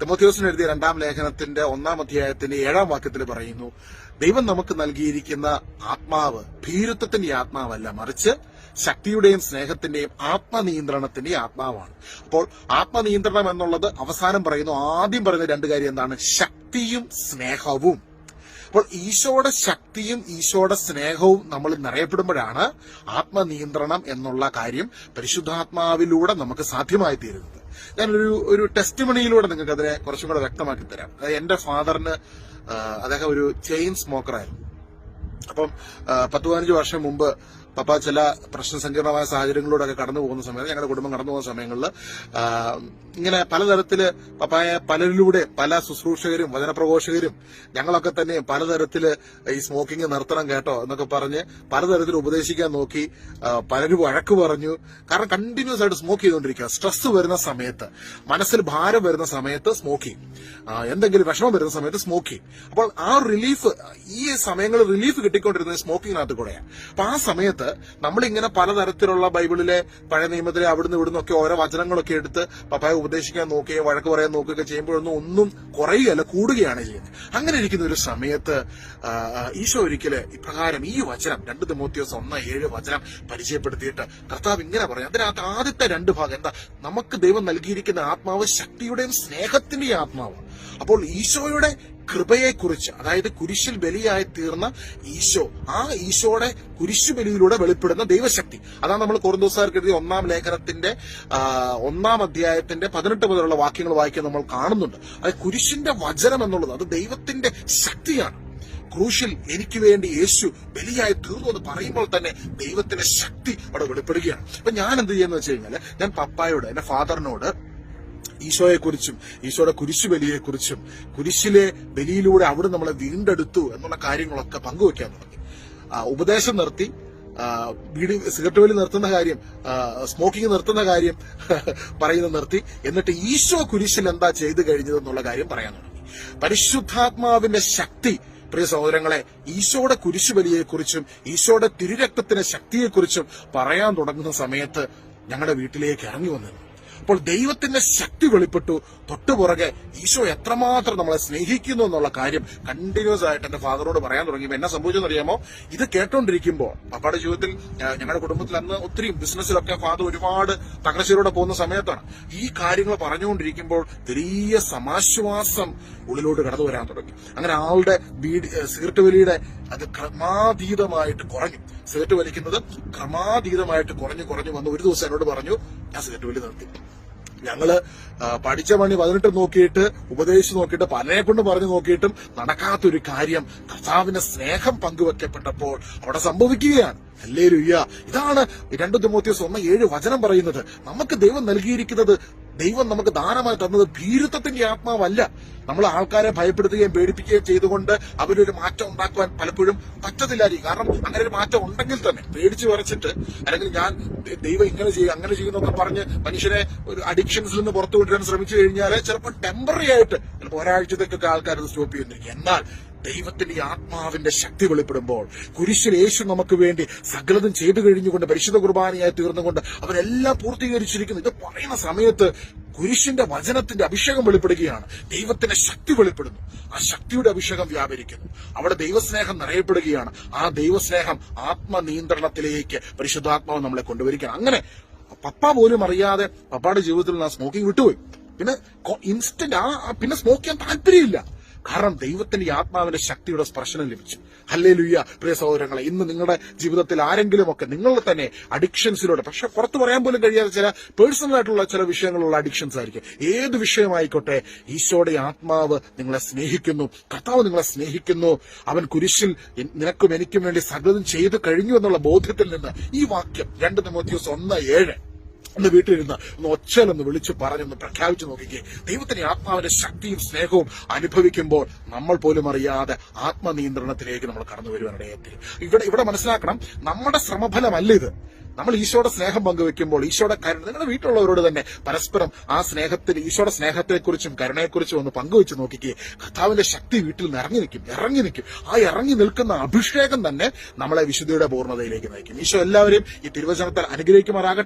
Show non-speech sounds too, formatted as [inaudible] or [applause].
തിമോത്യോസിന് എഴുതിയ രണ്ടാം ലേഖനത്തിന്റെ ഒന്നാം അധ്യായത്തിന്റെ ഏഴാം വാക്യത്തിൽ പറയുന്നു ദൈവം നമുക്ക് നൽകിയിരിക്കുന്ന ആത്മാവ് ഭീരുത്വത്തിന്റെ ആത്മാവല്ല മറിച്ച് ശക്തിയുടെയും സ്നേഹത്തിന്റെയും ആത്മനിയന്ത്രണത്തിന്റെയും ആത്മാവാണ്. അപ്പോൾ ആത്മനിയന്ത്രണം എന്നുള്ളത് അവസാനം പറയുന്നു ആദ്യം പറയുന്ന രണ്ട് കാര്യം എന്താണ്? ശക്തിയും സ്നേഹവും. അപ്പോൾ ഈശോയുടെ ശക്തിയും ഈശോയുടെ സ്നേഹവും നമ്മൾ നിറയപ്പെടുമ്പോഴാണ് ആത്മനിയന്ത്രണം എന്നുള്ള കാര്യം പരിശുദ്ധാത്മാവിലൂടെ നമുക്ക് സാധ്യമായി തീരുന്നത് ഞാനൊരു ഒരു ടെസ്റ്റ് മണിയിലൂടെ നിങ്ങൾക്ക് അതിനെ കുറച്ചും കൂടെ വ്യക്തമാക്കി തരാം. എന്റെ ഫാദറിന് അദ്ദേഹം ഒരു ചെയിൻ സ്മോക്കറായിരുന്നു അപ്പം പത്ത് പതിനഞ്ച് വർഷം മുമ്പ് പപ്പ ചില പ്രശ്ന സങ്കീർണമായ സാഹചര്യങ്ങളിലൂടെയൊക്കെ കടന്നു പോകുന്ന സമയത്ത് ഞങ്ങളുടെ കുടുംബം കടന്നു പോകുന്ന സമയങ്ങളിൽ ഇങ്ങനെ പലതരത്തിൽ പപ്പായ പലരിലൂടെ പല ശുശ്രൂഷകരും വചനപ്രഘോഷകരും ഞങ്ങളൊക്കെ തന്നെ പലതരത്തിൽ ഈ സ്മോക്കിംഗ് നിർത്തണം കേട്ടോ എന്നൊക്കെ പറഞ്ഞ് പലതരത്തിൽ ഉപദേശിക്കാൻ നോക്കി പലരും വഴക്ക് പറഞ്ഞു. കാരണം കണ്ടിന്യൂസ് ആയിട്ട് സ്മോക്ക് ചെയ്തുകൊണ്ടിരിക്കുക. സ്ട്രെസ് വരുന്ന സമയത്ത് മനസ്സിൽ ഭാരം വരുന്ന സമയത്ത് സ്മോക്കിംഗ് എന്തെങ്കിലും വിഷമം വരുന്ന സമയത്ത് സ്മോക്കിംഗ് അപ്പോൾ ആ റിലീഫ് ഈ സമയങ്ങളിൽ റിലീഫ് കിട്ടിക്കൊണ്ടിരുന്നത് സ്മോക്കിങ്ങിനകത്ത് കൂടെയാണ് അപ്പൊ ആ സമയത്ത് നമ്മളിങ്ങനെ പലതരത്തിലുള്ള ബൈബിളിലെ പഴയ നിയമത്തിലെ അവിടുന്ന് ഇവിടുന്ന് ഒക്കെ ഓരോ വചനങ്ങളൊക്കെ എടുത്ത് പപ്പായ ഉപദേശിക്കാൻ നോക്കുകയും വഴക്ക് പറയാൻ നോക്കുകയൊക്കെ ചെയ്യുമ്പോഴൊന്നും ഒന്നും കുറയുകയല്ല കൂടുകയാണ് ചെയ്യുന്നത്. അങ്ങനെ ഇരിക്കുന്ന ഒരു സമയത്ത് ഈശോ ഒരിക്കൽ ഇപ്രകാരം ഈ വചനം രണ്ട് തിമോത്യോസ് ഒന്ന് ഏഴ് വചനം പരിചയപ്പെടുത്തിയിട്ട് കർത്താവ് ഇങ്ങനെ പറഞ്ഞു അതിനകത്ത് ആദ്യത്തെ രണ്ട് ഭാഗം എന്താ? നമുക്ക് ദൈവം നൽകിയിരിക്കുന്ന ആത്മാവ് ശക്തിയുടെയും സ്നേഹത്തിന്റെയും ആത്മാവ് അപ്പോൾ ഈശോയുടെ കൃപയെക്കുറിച്ച് അതായത് കുരിശിൽ ബലിയായി തീർന്ന ഈശോ ആ ഈശോയുടെ കുരിശു ബലിയിലൂടെ വെളിപ്പെടുന്ന ദൈവശക്തി. അതാണ് നമ്മൾ കോർന്തോസാർക്ക് എഴുതിയ ഒന്നാം ലേഖനത്തിന്റെ ഒന്നാം അധ്യായത്തിന്റെ പതിനെട്ട് മുതലുള്ള വാക്യങ്ങൾ വായിക്കാൻ നമ്മൾ കാണുന്നുണ്ട്. അത് കുരിശിന്റെ വചനം എന്നുള്ളത് അത് ദൈവത്തിന്റെ ശക്തിയാണ്. ക്രൂശിൽ എനിക്ക് വേണ്ടി യേശു ബലിയായി തീർന്നു എന്ന് പറയുമ്പോൾ തന്നെ ദൈവത്തിന്റെ ശക്തി അവിടെ വെളിപ്പെടുകയാണ്. അപ്പൊ ഞാൻ എന്ത് ചെയ്യുന്ന വെച്ച് കഴിഞ്ഞാൽ ഞാൻ പപ്പായോട് എന്റെ ഫാദറിനോട് ഈശോയെക്കുറിച്ചും ഈശോയുടെ കുരിശു ബലിയെക്കുറിച്ചും കുരിശിലെ ബലിയിലൂടെ അവിടെ നമ്മളെ വീണ്ടെടുത്തു എന്നുള്ള കാര്യങ്ങളൊക്കെ പങ്കുവെക്കാൻ തുടങ്ങി. ഉപദേശം നിർത്തി. വീട് സിഗരറ്റ് വലി നിർത്തുന്ന കാര്യം സ്മോക്കിംഗ് നിർത്തുന്ന കാര്യം [laughs] പറയുന്നത് നിർത്തി. എന്നിട്ട് ഈശോ കുരിശിൽ എന്താ ചെയ്തു കഴിഞ്ഞതെന്നുള്ള കാര്യം പറയാൻ തുടങ്ങി. പരിശുദ്ധാത്മാവിന്റെ ശക്തി പ്രിയ സഹോദരങ്ങളെ ഈശോയുടെ കുരിശു ബലിയെക്കുറിച്ചും ഈശോയുടെ തിരുരക്തത്തിന്റെ ശക്തിയെക്കുറിച്ചും പറയാൻ തുടങ്ങുന്ന സമയത്ത് ഞങ്ങളുടെ വീട്ടിലേക്ക് ഇറങ്ങി വന്നിരുന്നു. അപ്പോൾ ദൈവത്തിന്റെ ശക്തി വെളിപ്പെട്ടു. തൊട്ടുപുറകെ ഈശോ എത്രമാത്രം നമ്മളെ സ്നേഹിക്കുന്നു എന്നുള്ള കാര്യം കണ്ടിന്യൂസ് ആയിട്ട് എന്റെ ഫാദറോട് പറയാൻ തുടങ്ങിയപ്പോൾ എന്നെ സംഭവിച്ചെന്ന് അറിയാമോ? ഇത് കേട്ടോണ്ടിരിക്കുമ്പോൾ പപ്പയുടെ ജീവിതത്തിൽ ഞങ്ങളുടെ കുടുംബത്തിൽ അന്ന് ഒത്തിരി ബിസിനസ്സിലൊക്കെ ഫാദർ ഒരുപാട് തകർച്ചയിലൂടെ പോകുന്ന സമയത്താണ്. ഈ കാര്യങ്ങൾ പറഞ്ഞുകൊണ്ടിരിക്കുമ്പോൾ വലിയ സമാശ്വാസം ഉള്ളിലോട്ട് കടന്നു വരാൻ തുടങ്ങി. അങ്ങനെ ആളുടെ ബീഡി സിഗരറ്റ് വലിയുടെ അത് ക്രമാതീതമായിട്ട് കുറഞ്ഞു. സിഗരറ്റ് വലിക്കുന്നത് ക്രമാതീതമായിട്ട് കുറഞ്ഞു കുറഞ്ഞു വന്ന് ഒരു ദിവസം എന്നോട് പറഞ്ഞു ഞാൻ സിഗരറ്റ് വലി നിർത്തി. ഞങ്ങൾ പഠിച്ച പണി പതിനെട്ട് നോക്കിയിട്ട് ഉപദേശിച്ച് നോക്കിയിട്ട് പലരെ കൊണ്ട് പറഞ്ഞു നോക്കിയിട്ടും നടക്കാത്തൊരു കാര്യം കർത്താവിന്റെ സ്നേഹം പങ്കുവെക്കപ്പെട്ടപ്പോൾ അവിടെ സംഭവിക്കുകയാണ്. അല്ലേ രുയ്യ ഇതാണ് രണ്ടു തിമോത്യോസ് ഒന്ന് ഏഴ് വചനം പറയുന്നത്. നമുക്ക് ദൈവം നൽകിയിരിക്കുന്നത് ദൈവം നമുക്ക് ദാനമായി തന്നത് ഭീരുത്വത്തിന്റെ ആത്മാവല്ല. നമ്മൾ ആൾക്കാരെ ഭയപ്പെടുത്തുകയും പേടിപ്പിക്കുകയും ചെയ്തുകൊണ്ട് അവരൊരു മാറ്റം ഉണ്ടാക്കുവാൻ പലപ്പോഴും പറ്റത്തില്ലായിരിക്കും. കാരണം അങ്ങനെ ഒരു മാറ്റം ഉണ്ടെങ്കിൽ തന്നെ പേടിച്ചു വരച്ചിട്ട് അല്ലെങ്കിൽ ഞാൻ ദൈവം ഇങ്ങനെ ചെയ്യും അങ്ങനെ ചെയ്യുന്നൊക്കെ പറഞ്ഞ് മനുഷ്യനെ ഒരു അഡിക്ഷൻസിൽ നിന്ന് പുറത്തു കൊണ്ടുവരാൻ ശ്രമിച്ചു കഴിഞ്ഞാൽ ചിലപ്പോൾ ടെമ്പററി ആയിട്ട് ചിലപ്പോൾ ഒരാഴ്ചത്തേക്കൊക്കെ ആൾക്കാരത് സ്റ്റോപ്പ് ചെയ്യുന്നിരിക്കും എന്നാൽ ദൈവത്തിന്റെ ആത്മാവിന്റെ ശക്തി വെളിപ്പെടുമ്പോൾ കുരിശിൽ യേശു നമുക്ക് വേണ്ടി സകലതും ചെയ്തു കഴിഞ്ഞുകൊണ്ട് പരിശുദ്ധ കുർബാനയായി തീർന്നുകൊണ്ട് അവരെല്ലാം പൂർത്തീകരിച്ചിരിക്കുന്നു. ഇത് പറയുന്ന സമയത്ത് കുരിശിന്റെ വചനത്തിന്റെ അഭിഷേകം വെളിപ്പെടുകയാണ്. ദൈവത്തിന്റെ ശക്തി വെളിപ്പെടുന്നു. ആ ശക്തിയുടെ അഭിഷേകം വ്യാപരിക്കുന്നു. അവിടെ ദൈവസ്നേഹം നിറയപ്പെടുകയാണ്. ആ ദൈവസ്നേഹം ആത്മനിയന്ത്രണത്തിലേക്ക് പരിശുദ്ധാത്മാവ് നമ്മളെ കൊണ്ടുവരികയാണ്. അങ്ങനെ പപ്പ പോലും അറിയാതെ പപ്പയുടെ ജീവിതത്തിൽ നിന്ന് സ്മോക്കിംഗ് വിട്ടുപോയി. പിന്നെ ഇൻസ്റ്റന്റ് ആ പിന്നെ സ്മോക്ക് ചെയ്യാൻ താല്പര്യമില്ല. കാരണം ദൈവത്തിന്റെ ആത്മാവിന്റെ ശക്തിയുടെ സ്പർശനം ലഭിച്ചു. ഹല്ലേ ലുയ്യ പ്രിയ സഹോദരങ്ങളെ ഇന്ന് നിങ്ങളുടെ ജീവിതത്തിൽ ആരെങ്കിലും ഒക്കെ നിങ്ങൾ തന്നെ അഡിക്ഷൻസിലൂടെ പക്ഷെ പുറത്ത് പറയാൻ പോലും കഴിയാത്ത ചില പേഴ്സണൽ ആയിട്ടുള്ള ചില വിഷയങ്ങളുള്ള അഡിക്ഷൻസ് ആയിരിക്കും. ഏത് വിഷയമായിക്കോട്ടെ ഈശോയുടെ ആത്മാവ് നിങ്ങളെ സ്നേഹിക്കുന്നു. കർത്താവ് നിങ്ങളെ സ്നേഹിക്കുന്നു. അവൻ കുരിശിൽ നിനക്കും എനിക്കും വേണ്ടി സകലതും ചെയ്തു കഴിഞ്ഞു എന്നുള്ള ബോധ്യത്തിൽ നിന്ന് ഈ വാക്യം രണ്ട് തിമോത്യോസ് ഒന്ന് ഏഴ്. ഒന്ന് വീട്ടിലിരുന്ന് ഒന്ന് ഒച്ചയിലൊന്ന് വിളിച്ചു പറഞ്ഞൊന്ന് പ്രഖ്യാപിച്ചു നോക്കിക്കേ. ദൈവത്തിന്റെ ആത്മാവിന്റെ ശക്തിയും സ്നേഹവും അനുഭവിക്കുമ്പോൾ നമ്മൾ പോലും അറിയാതെ ആത്മനിയന്ത്രണത്തിലേക്ക് നമ്മൾ കടന്നു വരുവാനിടയത്തിൽ ഇവിടെ ഇവിടെ മനസ്സിലാക്കണം നമ്മുടെ ശ്രമഫലമല്ല ഇത്. നമ്മൾ ഈശോയുടെ സ്നേഹം പങ്കുവെക്കുമ്പോൾ ഈശോയുടെ കരുണ നിങ്ങളുടെ വീട്ടിലുള്ളവരോട് തന്നെ പരസ്പരം ആ സ്നേഹത്തിൽ ഈശോയുടെ സ്നേഹത്തെക്കുറിച്ചും കരുണയെക്കുറിച്ചും ഒന്ന് പങ്കുവെച്ച് നോക്കിക്കേ. കർത്താവിന്റെ ശക്തി വീട്ടിൽ ഇറങ്ങി നിൽക്കും ഇറങ്ങി നിൽക്കും. ആ ഇറങ്ങി നിൽക്കുന്ന അഭിഷേകം തന്നെ നമ്മളെ വിശുദ്ധിയുടെ പൂർണതയിലേക്ക് നയിക്കും. ഈശോ എല്ലാവരെയും ഈ തിരുവചനത്താൽ അനുഗ്രഹിക്കുമാറാകട്ടെ.